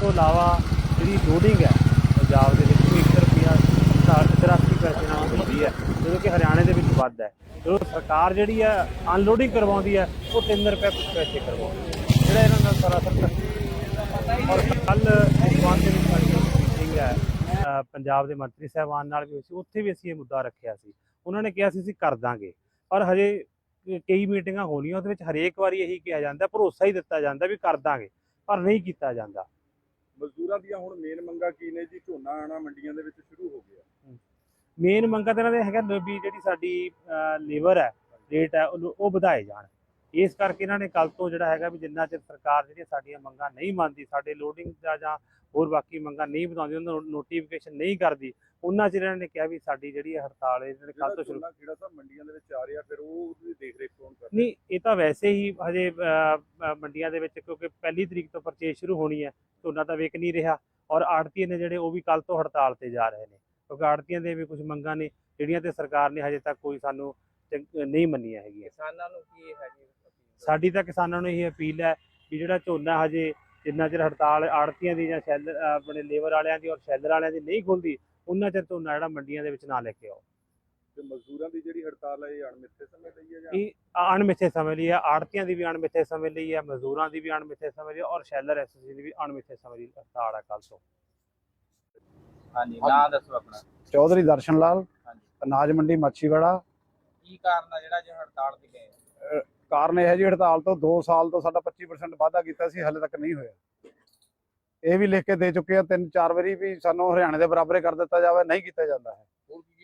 ਤੋਂ ਇਲਾਵਾ ਜਿਹੜੀ ਲੋਡਿੰਗ ਹੈ, ਪੰਜਾਬ ਦੇ ਵਿੱਚ ਉਹ 1 ਰੁਪਿਆ 84 ਪੈਸੇ ਨਾਲ ਹੁੰਦੀ ਹੈ, ਜਦੋਂ ਕਿ ਹਰਿਆਣੇ ਦੇ ਵਿੱਚ ਵੱਧ ਹੈ। ਜਦੋਂ ਸਰਕਾਰ ਜਿਹੜੀ ਹੈ ਅਨਲੋਡਿੰਗ ਕਰਵਾਉਂਦੀ ਹੈ, ਉਹ 3 ਰੁਪਏ ਕੁਝ ਪੈਸੇ ਕਰਵਾਉਂਦੀ ਹੈ। ਜਿਹੜਾ ਇਹਨਾਂ ਨਾਲ ਸਰਾਸਰ ਔਰ ਕੱਲ ਭਗਵਾਨ ਦੇ ਵਿੱਚ ਸਾਡੀ ਮੀਟਿੰਗ ਹੈ ਪੰਜਾਬ ਦੇ ਮੰਤਰੀ ਸਾਹਿਬਾਨ ਨਾਲ ਵੀ ਹੋਈ ਸੀ, ਉੱਥੇ ਵੀ ਅਸੀਂ ਇਹ ਮੁੱਦਾ ਰੱਖਿਆ ਸੀ। ਉਹਨਾਂ ਨੇ ਕਿਹਾ ਸੀ, ਅਸੀਂ ਕਰ ਦਾਂਗੇ। ਪਰ ਹਜੇ ਕਈ ਮੀਟਿੰਗਾਂ ਹੋਣੀਆਂ ਉਹਦੇ ਵਿੱਚ ਹਰੇਕ ਵਾਰੀ ਇਹੀ ਕਿਹਾ ਜਾਂਦਾ, ਭਰੋਸਾ ਹੀ ਦਿੱਤਾ ਜਾਂਦਾ ਵੀ ਕਰ ਦਾਂਗੇ, ਪਰ ਨਹੀਂ ਕੀਤਾ ਜਾਂਦਾ। ਮਜ਼ਦੂਰਾਂ ਦੀਆਂ ਹੁਣ ਮੇਨ ਮੰਗਾਂ ਕੀ ਨੇ ਜੀ? ਝੋਨਾ ਆਣਾ ਮੰਡੀਆਂ ਦੇ ਵਿੱਚ ਸ਼ੁਰੂ ਹੋ ਗਿਆ। ਮੇਨ ਮੰਗਾਂ ਤਾਂ ਇਹਨਾਂ ਦੇ ਹੈਗਾ ਵੀ ਜਿਹੜੀ ਸਾਡੀ ਲੇਬਰ ਹੈ ਰੇਟ ਹੈ ਉਹ ਵਧਾਏ ਜਾਣ। ਇਸ ਕਰਕੇ ਇਹਨਾਂ ਨੇ ਕੱਲ ਤੋਂ ਜਿਹੜਾ ਹੈਗਾ ਵੀ ਜਿੰਨਾ ਚਿਰ ਸਰਕਾਰ ਜਿਹੜੀਆਂ ਸਾਡੀਆਂ ਮੰਗਾਂ ਨਹੀਂ ਮੰਨਦੀ ਸਾਡੇ ਲੋਡਿੰਗ ਦਾ ਜਾਂ ਹੋਰ ਬਾਕੀ ਮੰਗਾਂ ਨਹੀਂ ਵਧਾਉਂਦੀ ਉਹਨਾਂ ਨੂੰ ਨੋਟੀਫਿਕੇਸ਼ਨ ਨਹੀਂ ਕਰਦੀ ਉਹਨਾਂ ਚਿਰ ਇਹਨਾਂ ਨੇ ਕਿਹਾ ਵੀ ਸਾਡੀ ਜਿਹੜੀ ਇਹ ਹੜਤਾਲ ਹੈ ਇਹਨਾਂ ਨੇ ਕੱਲ ਜਿਹੜਾ ਤੋਂ ਸ਼ੁਰੂ ਕਿਹੜਾ ਸਾਹਿਬ ਮੰਡੀਆਂ ਦੇ ਵਿੱਚ ਆ ਰਿਹਾ ਫਿਰ ਉਹ ਉਹਦੀ ਦੇਖ ਰੇਖ ਕੌਣ ਕਰਦਾ ਨਹੀਂ ਇਹ ਤਾਂ ਵੈਸੇ ਹੀ ਹਜੇ ਮੰਡੀਆਂ ਦੇ ਵਿੱਚ ਕਿਉਂਕਿ ਪਹਿਲੀ ਤਰੀਕ ਤੋਂ ਪਰਚੇਸ ਸ਼ੁਰੂ ਹੋਣੀ ਹੈ ਝੋਨਾ ਤਾਂ ਵਿਕ ਨਹੀਂ ਰਿਹਾ ਔਰ ਆੜਤੀਏ ਨੇ ਜਿਹੜੇ ਉਹ ਵੀ ਕੱਲ ਤੋਂ ਹੜਤਾਲ ਤੇ ਜਾ ਰਹੇ ਨੇ ਕਿਉਂਕਿ ਆੜਤੀਆਂ ਦੇ ਵੀ ਕੁਝ ਮੰਗਾਂ ਨੇ ਜਿਹੜੀਆਂ ਤੇ ਸਰਕਾਰ ਨੇ ਹਜੇ ਤੱਕ ਕੋਈ ਸਾਨੂੰ ਚੰਗ- ਨਹੀਂ ਮੰਨੀਆਂ ਹੈਗੀਆਂ ਕਿਸਾਨਾਂ ਨੂੰ ਕੀ ਹੈਗੀ appeal? ਸਾਡੀ ਤਾਂ ਕਿਸਾਨਾਂ ਨੂੰ ਇਹ ਅਪੀਲ ਹੈ ਕਿ ਜਿਹੜਾ ਝੋਨਾ ਹਜੇ ਜਿੰਨਾ ਚਿਰ ਹੜਤਾਲ ਆੜਤੀਆਂ ਦੀ ਜਾਂ ਸ਼ੈਲਰ ਆਪਣੇ ਲੇਬਰ ਵਾਲਿਆਂ ਦੀ ਔਰ ਸ਼ੈਲਰ ਵਾਲਿਆਂ ਦੀ ਨਹੀਂ ਖੁੱਲਦੀ ਉਹਨਾਂ ਚਿਰ ਝੋਨਾ ਜਿਹੜਾ ਮੰਡੀਆਂ ਦੇ ਵਿੱਚ ਨਾ ਲੈ ਕੇ ਆਓ। ਤੇ ਮਜ਼ਦੂਰਾਂ ਦੀ ਜਿਹੜੀ ਹੜਤਾਲ ਹੈ ਇਹ ਅਣਮਿੱਥੇ ਸਮੇਂ ਲਈ ਹੈ ਜਾਂ? ਇਹ ਅਣਮਿੱਥੇ ਸਮੇਂ ਲਈ ਹੈ ਆੜਤੀਆਂ ਦੀ ਵੀ ਅਣਮਿੱਥੇ ਸਮੇਂ ਲਈ ਹੈ ਮਜ਼ਦੂਰਾਂ ਦੀ ਵੀ ਅਣਮਿੱਥੇ ਸਮੇਂ ਲਈ ਹੈ ਔਰ ਸ਼ੈਲਰ ਐਸੋਸੀਏਸ਼ਨ ਦੀ ਵੀ ਅਣਮਿੱਥੇ ਸਮੇਂ ਲਈ ਹੜਤਾਲ ਹੈ ਕੱਲ ਤੋਂ। ਹਾਂਜੀ ਨਾਂ ਦੱਸੋ ਆਪਣਾ। ਚੌਧਰੀ ਦਰਸ਼ਨ ਲਾਲ ਹਾਂਜੀ। ਅਨਾਜ ਮੰਡੀ ਮਾਛੀਵਾੜਾ। ਕੀ ਕਾਰਨ ਆ ਜਿਹੜਾ ਜੇ ਹੜਤਾਲ ਤੇ ਗਏ? ਕਾਰਨ ਇਹ ਹੈ ਜੀ ਹੜਤਾਲ ਤੋਂ 2 ਸਾਲ ਤੋਂ ਸਾਡਾ 25% ਵਾਧਾ ਕੀਤਾ ਸੀ ਹਲੇ ਤੱਕ ਨਹੀਂ ਹੋਇਆ। ਇਹ ਵੀ ਲਿਖ ਕੇ ਦੇ ਚੁੱਕੇ ਆ ਤਿੰਨ ਚਾਰ ਵਾਰੀ ਵੀ ਸਾਨੂੰ ਹਰਿਆਣੇ ਦੇ ਬਰਾਬਰੇ ਕਰ ਦਿੱਤਾ ਜਾਵੇ ਨਹੀਂ ਕੀਤਾ ਜਾਂਦਾ ਹੈ।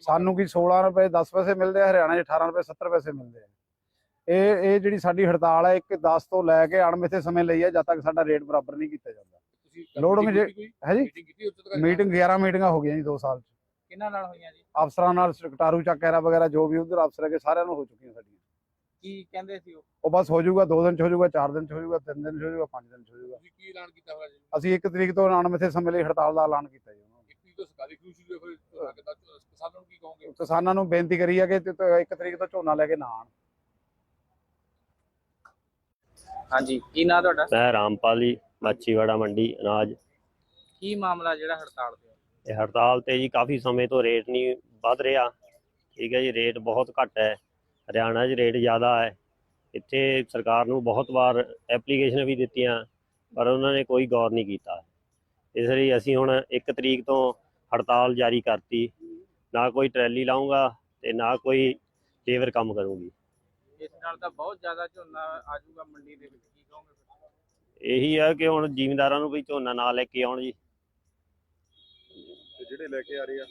ਸਾਨੂੰ ਕੀ 16 ਰੁਪਏ 10 ਪੈਸੇ ਮਿਲਦੇ ਆ ਹਰਿਆਣਾ 'ਚ 18 ਰੁਪਏ 70 ਪੈਸੇ ਮਿਲਦੇ ਆ। ਇਹ ਇਹ ਜਿਹੜੀ ਸਾਡੀ ਹੜਤਾਲ ਹੈ ਇੱਕ 10 ਤੋਂ ਲੈ ਕੇ ਅਣਮਿੱਥੇ ਸਮੇਂ ਲਈ ਹੈ ਜਦ ਤੱਕ ਸਾਡਾ ਰੇਟ ਬਰਾਬਰ ਨਹੀਂ ਕੀਤਾ ਜਾਂਦਾ। ਜੇ ਹੈ ਜੀ? ਮੀਟਿੰਗ 11 ਮੀਟਿੰਗਾਂ ਹੋ ਗਈਆਂ ਜੀ 2 ਸਾਲ 'ਚ। ਕਿਹਨਾਂ ਨਾਲ ਹੋਈਆਂ ਜੀ? ਅਫਸਰਾਂ ਨਾਲ ਕਟਾਰੂ ਚੱਕੇਰਾ ਵਗੈਰਾ ਜੋ ਵੀ ਉਧਰ ਅਫਸਰ ਹੈਗੇ ਸਾਰਿਆਂ ਨਾਲ ਹੋ ਚੁੱਕੀਆਂ ਸਾਡੀਆਂ। ਕੀ ਕਹਿੰਦੇ ਸੀ ਉਹ? ਉਹ ਬਸ ਹੋ ਜਾਊਗਾ 2 ਦਿਨ ਚ ਹੋ ਜਾਊਗਾ 4 ਦਿਨ ਚ ਹੋ ਜਾਊਗਾ 3 ਦਿਨ ਚ ਹੋ ਜਾਊਗਾ 5 ਦਿਨ ਚ ਹੋ ਜਾਊਗਾ। ਤੁਸੀਂ ਕੀ ਐਲਾਨ ਕੀਤਾ ਹੋਇਆ ਜੀ? ਅਸੀਂ 1 ਤਰੀਕ ਤੋਂ ਅਣਮਿੱਥੇ ਸਮੇਂ ਲਈ ਹੜਤਾਲ ਦਾ ਐਲਾਨ ਕੀਤਾ ਜੀ ਉਹਨਾਂ ਇੱਕ ਤਰੀਕ ਤੋਂ ਸਰਕਾਰੀ ਖੁਸ਼ੀ ਹੋਈ ਫਿਰ ਕਿਸਾਨਾਂ ਨੂੰ ਕੀ ਕਹੋਗੇ? ਨੂੰ ਕਿਸਾਨਾਂ ਨੂੰ ਬੇਨਤੀ ਕਰੀ ਹੈ ਕਿ 1 ਤਰੀਕ ਤੋਂ ਝੋਨਾ ਲੈ ਕੇ ਨਾ ਆਣ ਹਾਂਜੀ ਕੀ ਨਾਂ ਤੁਹਾਡਾ? ਮੈਂ ਰਾਮਪਾਲੀ ਮਾਛੀਵਾੜਾ ਮੰਡੀ ਅਨਾਜ। ਕੀ ਮਾਮਲਾ ਜਿਹੜਾ ਹੜਤਾਲ ਤੇ ਇਹ ਹੜਤਾਲ ਤੇ ਜੀ ਕਾਫੀ ਸਮੇਂ ਤੋਂ ਰੇਟ ਨਹੀਂ ਵੱਧ ਰਿਹਾ। ਠੀਕ ਹੈ ਜੀ ਰੇਟ ਬਹੁਤ ਘੱਟ ਹੈ। ਹਰਿਆਣਾ 'ਚ ਰੇਟ ਜ਼ਿਆਦਾ ਹੈ। ਇੱਥੇ ਸਰਕਾਰ ਨੂੰ ਬਹੁਤ ਵਾਰ ਐਪਲੀਕੇਸ਼ਨ ਵੀ ਦਿੱਤੀਆਂ ਪਰ ਉਹਨਾਂ ਨੇ ਕੋਈ ਗੌਰ ਨਹੀਂ ਕੀਤਾ। ਇਸ ਲਈ ਅਸੀਂ ਹੁਣ 1 ਤਰੀਕ ਤੋਂ ਹੜਤਾਲ ਜਾਰੀ ਕਰਤੀ। ਨਾ ਕੋਈ ਟਰੈਲੀ ਲਾਉਂਗਾ ਤੇ ਨਾ ਕੋਈ ਲੇਬਰ ਕੰਮ ਕਰੂਗੀ। ਇਸ ਨਾਲ ਤਾਂ ਬਹੁਤ ਜ਼ਿਆਦਾ ਝੋਨਾ ਆ ਜਾਊਗਾ ਮੰਡੀ ਦੇ ਵਿੱਚ ਕੀ ਕਹੋਗੇ ਫਿਰ? ਇਹੀ ਹੈ ਕਿ ਹੁਣ ਜ਼ਿਮੀਂਦਾਰਾਂ ਨੂੰ ਵੀ ਝੋਨਾ ਨਾ ਲੈ ਕੇ ਆਉਣ ਜੀ। ਤੇ ਜਿਹੜੇ ਲੈ ਕੇ ਆ ਰਹੇ ਆ?